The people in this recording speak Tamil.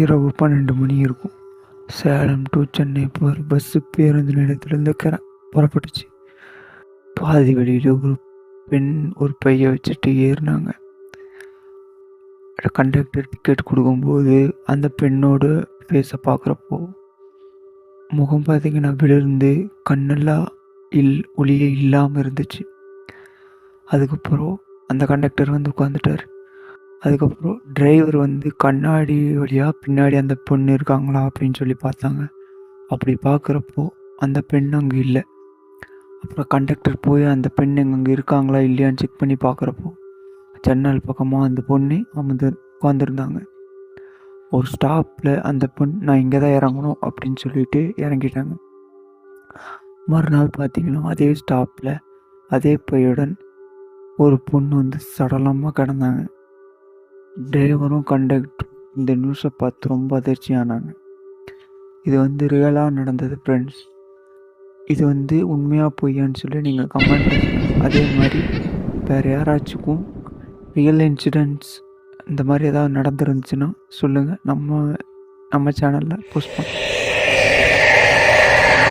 இரவு பன்னெண்டு மணி இருக்கும். சேலம் டு சென்னை போகிற பஸ்ஸு பேருந்து நிலையத்திலேருந்து கிற புறப்பட்டுச்சு. பாதி வழியில் ஒரு பெண் ஒரு பையை வச்சுட்டு ஏறினாங்க. கண்டக்டர் டிக்கெட் கொடுக்கும்போது அந்த பெண்ணோட ஃபேஸை பார்க்குறப்போ முகம் பார்த்தீங்கன்னா விழுந்து கண்ணெல்லாம் இல் ஒளியே இல்லாமல் இருந்துச்சு. அதுக்கப்புறம் அந்த கண்டக்டர் வந்து உட்காந்துட்டார் அதுக்கப்புறம் டிரைவர் வந்து கண்ணாடி வழியாக பின்னாடி அந்த பொண்ணு இருக்காங்களா அப்படின்னு சொல்லி பார்த்தாங்க. அப்படி பார்க்குறப்போ அந்த பெண் அங்கே இல்லை. அப்புறம் கண்டக்டர் போய் அந்த பெண் எங்க அங்கே இருக்காங்களா இல்லையான்னு செக் பண்ணி பார்க்குறப்போ ஜன்னல் பக்கமாக அந்த பொண்ணு அமர்ந்து உட்காந்துருந்தாங்க ஒரு ஸ்டாப்பில் அந்த பொண் நான் இங்கே தான் இறங்கணும் அப்படின்னு சொல்லிட்டு இறங்கிட்டாங்க. மறுநாள் பார்த்தீங்கன்னா அதே ஸ்டாப்பில் அதே பையுடன் ஒரு பொண்ணு வந்து சடலமாக கிடந்தாங்க. டிரைவரும் கண்டக்டரும் இந்த நியூஸை பார்த்து ரொம்ப அதிர்ச்சியானாங்க. இது வந்து ரியலாக நடந்தது ஃப்ரெண்ட்ஸ் இது வந்து உண்மையாக பொய்யான்னு சொல்லி நீங்கள் கமெண்ட் அதே மாதிரி வேறு யாராச்சுக்கும் ரியல் இன்சிடென்ட்ஸ் இந்த மாதிரி ஏதாவது நடந்துருந்துச்சுன்னா சொல்லுங்கள் நம்ம நம்ம சேனலில் போஸ்ட் பண்ணுறோம்